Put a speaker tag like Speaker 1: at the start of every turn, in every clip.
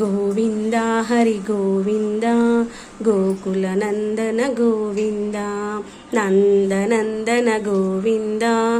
Speaker 1: Govinda Hari Govinda Gokula Nandana Govinda నందనందన Govinda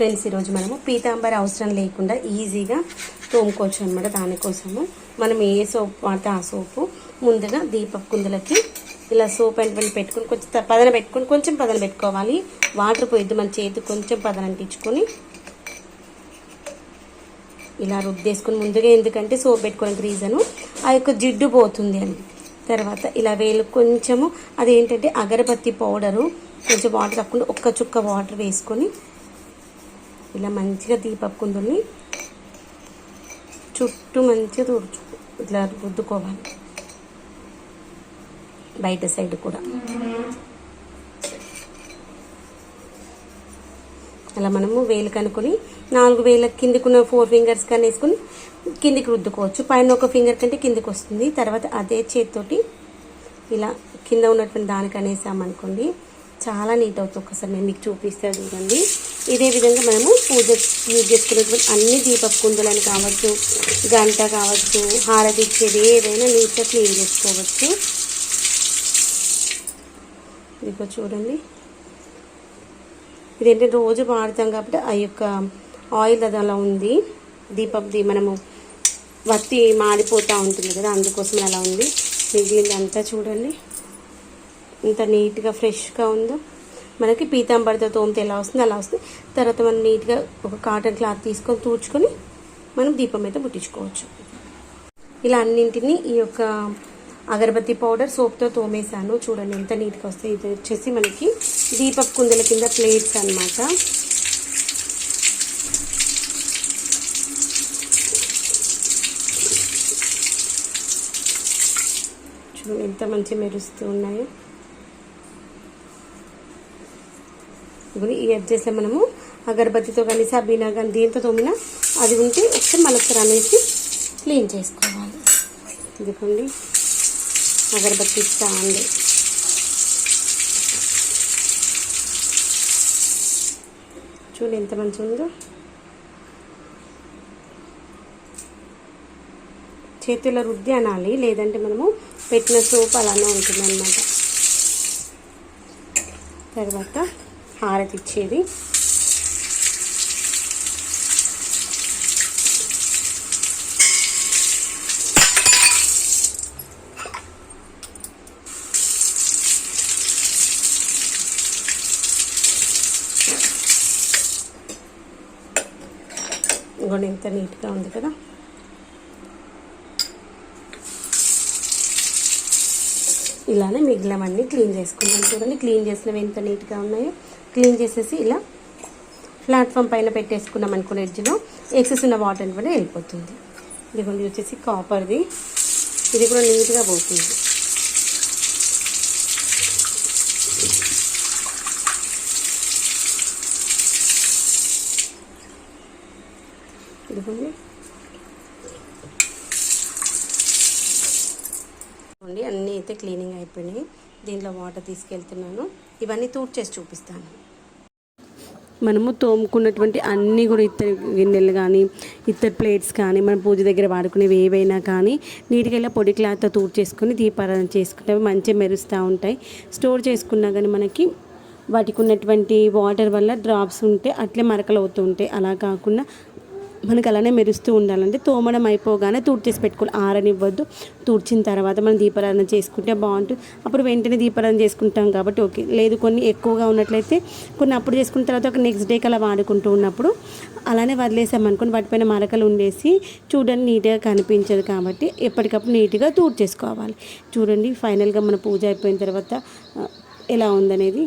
Speaker 1: friends ఈరోజు మనము పీతాంబర అవసరం లేకుండా ఈజీగా తోముకోవచ్చు అనమాట దానికోసము. మనం ఏ సోప్ వాడితే ఆ సోపు ముందుగా దీపపు కుందులకి ఇలా సోప్ అంటుకొని పెట్టుకొని కొంచెం పదన పెట్టుకొని కొంచెం పదన పెట్టుకోవాలి. వాటర్ పోయిద్దు మన చేతికి కొంచెం పదన అంటించుకొని ఇలా రుద్దేసుకుని ముందుగా ఎందుకంటే సోప్ పెట్టుకోవడానికి రీజను ఆ యొక్క జిడ్డు పోతుంది అని. తర్వాత ఇలా వేలు కొంచెము అదేంటంటే అగరబత్తి పౌడరు కొంచెం వాటర్ తక్కువ ఒక్క చుక్క వాటర్ వేసుకొని ఇలా మంచిగా దీపపు కుందుల్ని చుట్టూ మంచిగా తుడుచు ఇట్లా రుద్దుకోవాలి. బయట సైడ్ కూడా. అలా మనము వేలు కనుక్కొని నాలుగు వేల కిందికున్న ఫోర్ ఫింగర్స్ కానీ వేసుకుని కిందికి రుద్దుకోవచ్చు. పైన ఒక ఫింగర్ కంటే కిందికి వస్తుంది. తర్వాత అదే చేతితోటి ఇలా కింద ఉన్నటువంటి దానికి అనేసామనుకోండి చాలా నీట్ అవుతుంది. ఒకసారి నేను మీకు చూపిస్తే చూడండి. ఇదే విధంగా మనము పూజ యూజ్ చేసుకునేటువంటి అన్ని దీపపు కుందులను కావచ్చు గంట కావచ్చు హారతి ఇచ్చేది ఏదైనా నీట్గా క్లీన్ చేసుకోవచ్చు. ఇదిగో చూడండి. ఇదేంటంటే రోజు వాడతాం కాబట్టి ఆ యొక్క ఆయిల్ అది అలా ఉంది. దీపది మనము వత్తి మాడిపోతూ ఉంటుంది కదా అందుకోసం అలా ఉంది. మిగిలిందంతా చూడండి. ఇంత నీట్గా ఫ్రెష్గా ఉందో. మనకి పీతాంబరితో తోమితే ఎలా వస్తుంది అలా వస్తుంది. తర్వాత మనం నీట్గా ఒక కాటన్ క్లాత్ తీసుకొని తూర్చుకొని మనం దీపం అయితే పుట్టించుకోవచ్చు ఇలా అన్నింటినీ ఈ యొక్క అగరబత్తి పౌడర్ సోప్తో తోమేశాను. చూడండి ఎంత నీట్గా వస్తే ఇది వచ్చేసి మనకి దీపక్ కుందల కింద ప్లేట్స్ అన్నమాట. చూడండి ఎంత మంచి మెరుస్తూ ఉన్నాయో. ఇప్పుడు ఈ ఎడ్జెస్లో మనము అగరబత్తితో కానీ సబీనా కానీ దీంతో తోమినా అది ఉంటే ఒకసారి మళ్ళొకసారి అనేసి క్లీన్ చేసుకోవాలి. ఇదిగోండి. అగరబత్తి స్టాండ్. చూడండి ఎంత మంచిగా ఉందో. చేతుల రుద్ది అనాలి లేదంటే మనము పెట్టిన సోప్ అలానే ఉంటుంది అనమాట తర్వాత హారతి ఇచ్చేది ఇంకోటి ఎంత నీట్గా ఉంది కదా. ఇలానే మిగిలినవన్నీ క్లీన్ చేసుకుందాం చూడండి. క్లీన్ చేసినవి ఎంత నీట్గా ఉన్నాయో. క్లీన్ చేసేసి ఇలా ప్లాట్ఫామ్ పైన పెట్టేసుకున్నాం అనుకున్న ఎడ్జ్లో ఎక్సెస్ ఉన్న వాటర్ కూడా వెళ్ళిపోతుంది. ఇదిగోండి వచ్చేసి కాపర్ది ఇది కూడా నీట్గా పోతుంది. ఇదిగోండి. అన్నీ అయితే క్లీనింగ్ అయిపోయినాయి. దీంట్లో వాటర్ తీసుకెళ్తున్నాను. ఇవన్నీ తూడ్ చేసి చూపిస్తాను. మనము తోముకున్నటువంటి అన్నీ కూడా ఇత్తడి గిన్నెలు కానీ ఇత్తడి ప్లేట్స్ కానీ మన పూజ దగ్గర వాడుకునేవి ఏవైనా కానీ నీట్గా ఇలా పొడి క్లాత్తో తూడ్ చేసుకుని దీపారాధన చేసుకుంటే మంచిగా మెరుస్తూ ఉంటాయి. స్టోర్ చేసుకున్నా కానీ మనకి వాటికి ఉన్నటువంటి వాటర్ వల్ల డ్రాప్స్ ఉంటే అట్లే మరకలు అవుతూ ఉంటాయి. అలా కాకుండా మనకు అలానే మెరుస్తూ ఉండాలంటే తోమడం అయిపోగానే తుడిచేసి పెట్టుకోవాలి. ఆరనివ్వద్దు. తూడ్చిన తర్వాత మనం దీపారాధన చేసుకుంటే బాగుంటుంది. అప్పుడు వెంటనే దీపారాధన చేసుకుంటాం కాబట్టి ఓకే. లేదు కొన్ని ఎక్కువగా ఉన్నట్లయితే కొన్ని అప్పుడు చేసుకున్న తర్వాత ఒక నెక్స్ట్ డేకి అలా వాడుకుంటూ ఉన్నప్పుడు అలానే వదిలేసామనుకోండి. వాటిపైన మరకలు ఉండేసి చూడండి నీట్గా కనిపించదు కాబట్టి ఎప్పటికప్పుడు నీట్గా తూడ్ చేసుకోవాలి చూడండి ఫైనల్గా మన పూజ అయిపోయిన తర్వాత ఎలా ఉందనేది?